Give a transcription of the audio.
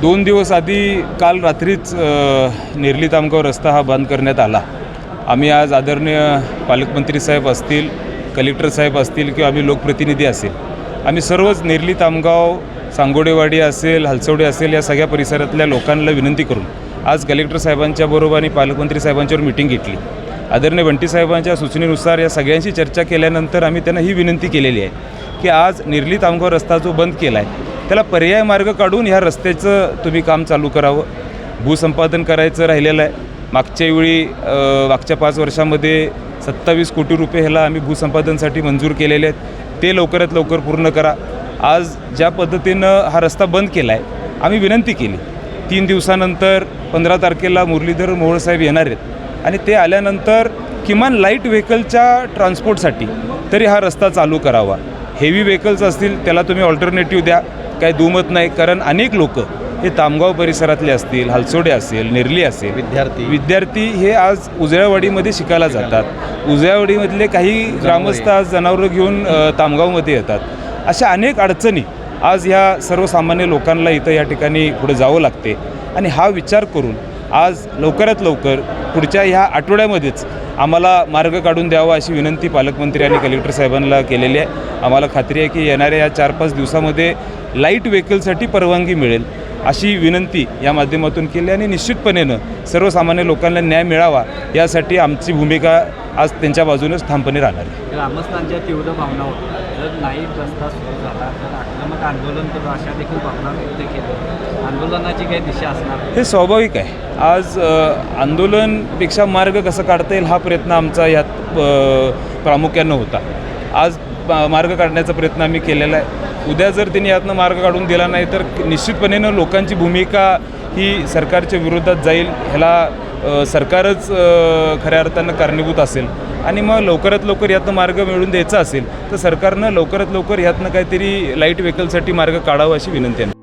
दोन दिवस आधी काल रात्रीच निर्ली नेरली तामगाव रस्ता हा बंद करण्यात आला. आम्ही आज आदरणीय पालकमंत्री साहेब असतील कलेक्टर साहेब असतील किंवा आम्ही लोकप्रतिनिधी असेल आम्ही सर्वच नेरली तामगाव सांगोडेवाडी असेल हलसवडे असेल या सगळ्या परिसरातल्या लोकांना विनंती करून आज कलेक्टर साहेबांच्या बरोबर आणि पालकमंत्री साहेबांच्यावर मिटिंग घेतली. आदरणीय बंटी साहेबांच्या सूचनेनुसार या सगळ्यांशी चर्चा केल्यानंतर आम्ही त्यांना ही विनंती केलेली आहे की आज निर्ली तामगाव रस्ता जो बंद केला आहे त्याला पर्याय मार्ग काढून ह्या रस्त्याचं तुम्ही काम चालू करावं. भूसंपादन करायचं राहिलेलं आहे. मागच्या वेळी मागच्या पाच वर्षामध्ये सत्तावीस कोटी रुपये ह्याला आम्ही भूसंपादनसाठी मंजूर केलेले आहेत. ते लवकरात लवकर पूर्ण करा. आज ज्या पद्धतीनं हा रस्ता बंद केला आहे आम्ही विनंती केली. तीन दिवसानंतर पंधरा तारखेला मुरलीधर मोहोळसाहेब येणार आहेत. आणि ते आल्यानंतर किमान लाइट व्हेकलच्या ट्रान्सपोर्टसाठी तरी हा रस्ता चालू करावा. हेवी व्हेकल्स असतील त्याला तुम्ही ऑल्टरनेटिव्ह द्या. काय दुमत नाही कारण अनेक लोक हे तामगाव परिसरातले असतील हलसोडे असेल नेरली असेल विद्यार्थी. विद्यार्थी हे आज उजळ्यावाडीमध्ये शिकायला जातात. उजळ्यावाडीमधले काही ग्रामस्थ आज जनावरं घेऊन तामगावमध्ये येतात. अशा अनेक अडचणी आज ह्या सर्वसामान्य लोकांना इथं या ठिकाणी पुढे जावं लागते. आणि हा विचार करून आज लवकरात लवकर पुढच्या ह्या आठवड्यामध्येच आम्हाला मार्ग काढून द्यावा अशी विनंती पालकमंत्री आणि कलेक्टर साहेबांना केलेली आहे. आम्हाला खात्री आहे की येणाऱ्या या चार पाच दिवसामध्ये लाइट व्हेकलसाठी परवानगी मिळेल अशी विनंती या माध्यमातून केली आणि निश्चितपणेनं सर्वसामान्य लोकांना न्याय मिळावा यासाठी आमची भूमिका आज त्यांच्या बाजूनच ठामपणे राहणार आहे. ग्रामस्थांच्या तीव्र भावना होत्या जर नाही रस्ता सुरू झाला तर आक्रमक आंदोलन तर अशा देखील भावना व्यक्त केल्या. आंदोलनाची काही दिशा असणार? हे स्वाभाविक आहे. आज आंदोलनपेक्षा मार्ग कसा काढता येईल हा प्रयत्न आमचा यात प्रामुख्यानं होता. आज मार्ग काढण्याचा प्रयत्न आम्ही केलेला आहे. उद्या जर त्यांनी यातनं मार्ग काढून दिला नाही तर निश्चितपणेनं लोकांची भूमिका ही सरकारच्या विरोधात जाईल. ह्याला सरकारच खऱ्या अर्थानं कारणीभूत असेल. आणि मग लवकरात लवकर यातनं मार्ग मिळवून द्यायचा असेल तर सरकारनं लवकरात लवकर यातनं काहीतरी लाइट व्हेकलसाठी मार्ग काढावा अशी विनंती आहे.